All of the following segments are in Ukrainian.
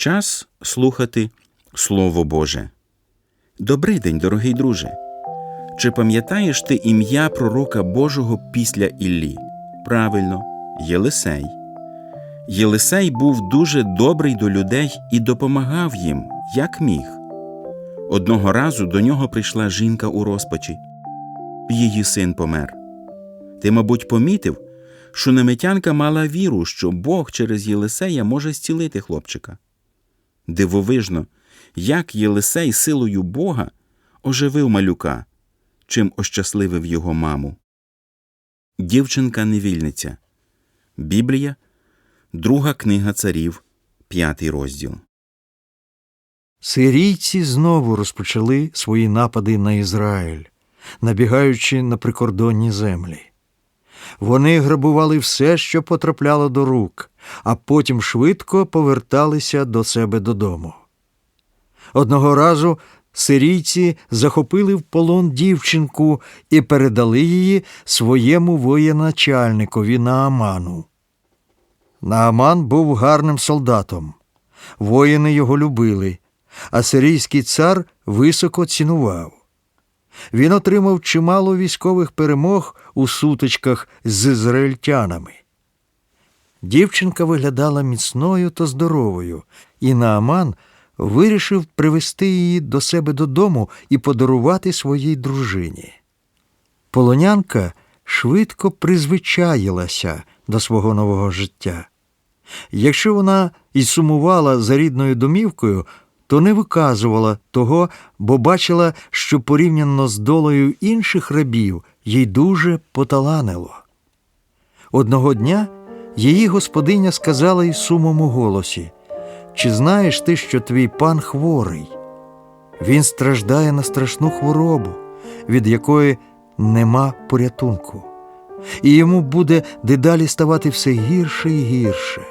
Час слухати Слово Боже. Добрий день, дорогий друже. Чи пам'ятаєш ти ім'я пророка Божого після Іллі? Правильно, Єлисей. Єлисей був дуже добрий до людей і допомагав їм, як міг. Одного разу до нього прийшла жінка у розпачі. Її син помер. Ти, мабуть, помітив, що немитянка мала віру, що Бог через Єлисея може зцілити хлопчика. Дивовижно, як Єлисей силою Бога оживив малюка, чим ощасливив його маму. Дівчинка невільниця. Біблія, друга книга царів, п'ятий розділ. Сирійці знову розпочали свої напади на Ізраїль, набігаючи на прикордонні землі. Вони грабували все, що потрапляло до рук, а потім швидко поверталися до себе додому. Одного разу сирійці захопили в полон дівчинку і передали її своєму воєначальникові Нааману. Нааман був гарним солдатом. Воїни його любили, а сирійський цар високо цінував. Він отримав чимало військових перемог у сутичках з ізраїльтянами. Дівчинка виглядала міцною та здоровою, і Нааман вирішив привезти її до себе додому і подарувати своїй дружині. Полонянка швидко призвичаїлася до свого нового життя. Якщо вона і сумувала за рідною домівкою, то не виказувала того, бо бачила, що порівняно з долею інших рабів їй дуже поталанило. Одного дня її господиня сказала із сумом у голосі Чи знаєш ти, що твій пан хворий? Він страждає на страшну хворобу, від якої нема порятунку, і йому буде дедалі ставати все гірше і гірше.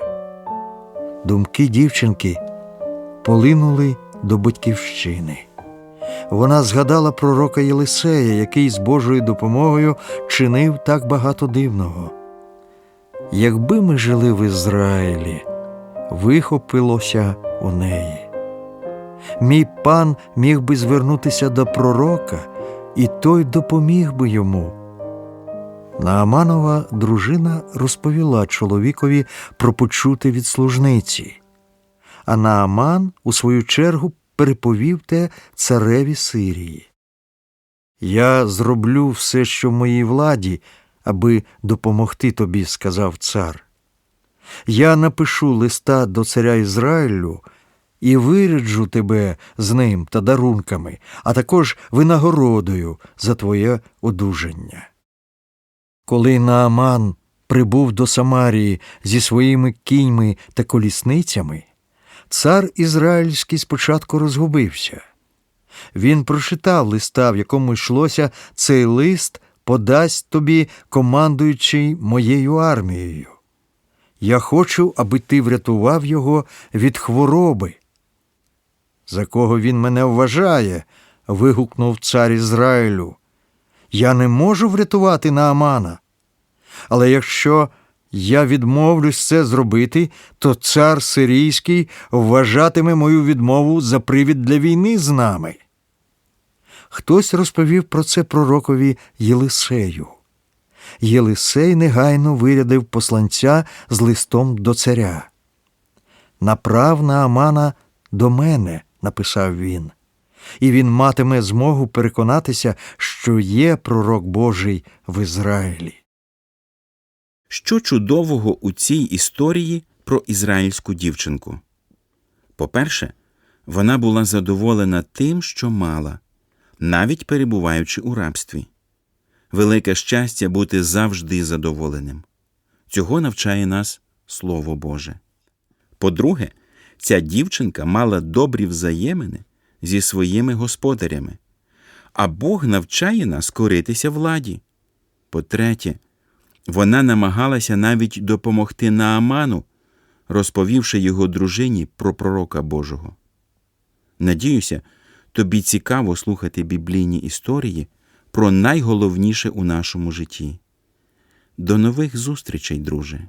Думки дівчинки полинули до батьківщини. Вона згадала пророка Єлисея, який з Божою допомогою чинив так багато дивного. Якби ми жили в Ізраїлі, вихопилося у неї. Мій пан міг би звернутися до пророка, і той допоміг би йому. Нааманова дружина розповіла чоловікові про почути від служниці, а Нааман, у свою чергу, переповів те цареві Сирії. Я зроблю все, що в моїй владі, аби допомогти тобі, сказав цар. Я напишу листа до царя Ізраїлю і виряджу тебе з ним та дарунками, а також винагородою за твоє одужання. Коли Нааман прибув до Самарії зі своїми кіньми та колісницями, цар ізраїльський спочатку розгубився. Він прочитав листа, в якому йшлося цей лист подасть тобі, командуючий моєю армією. Я хочу, аби ти врятував його від хвороби. За кого він мене вважає? вигукнув цар Ізраїлю. Я не можу врятувати Наамана. Але якщо я відмовлюсь це зробити, то цар сирійський вважатиме мою відмову за привід для війни з нами. Хтось розповів про це пророкові Єлисею. Єлисей негайно вирядив посланця з листом до царя. Направ Наамана до мене, написав він, і він матиме змогу переконатися, що є пророк Божий в Ізраїлі. Що чудового у цій історії про ізраїльську дівчинку? По-перше, вона була задоволена тим, що мала, навіть перебуваючи у рабстві. Велике щастя бути завжди задоволеним. Цього навчає нас Слово Боже. По-друге, ця дівчинка мала добрі взаємини зі своїми господарями, а Бог навчає нас коритися владі. По-третє, вона намагалася навіть допомогти Нааману, розповівши його дружині про пророка Божого. Надіюся, тобі цікаво слухати біблійні історії про найголовніше у нашому житті. До нових зустрічей, друже!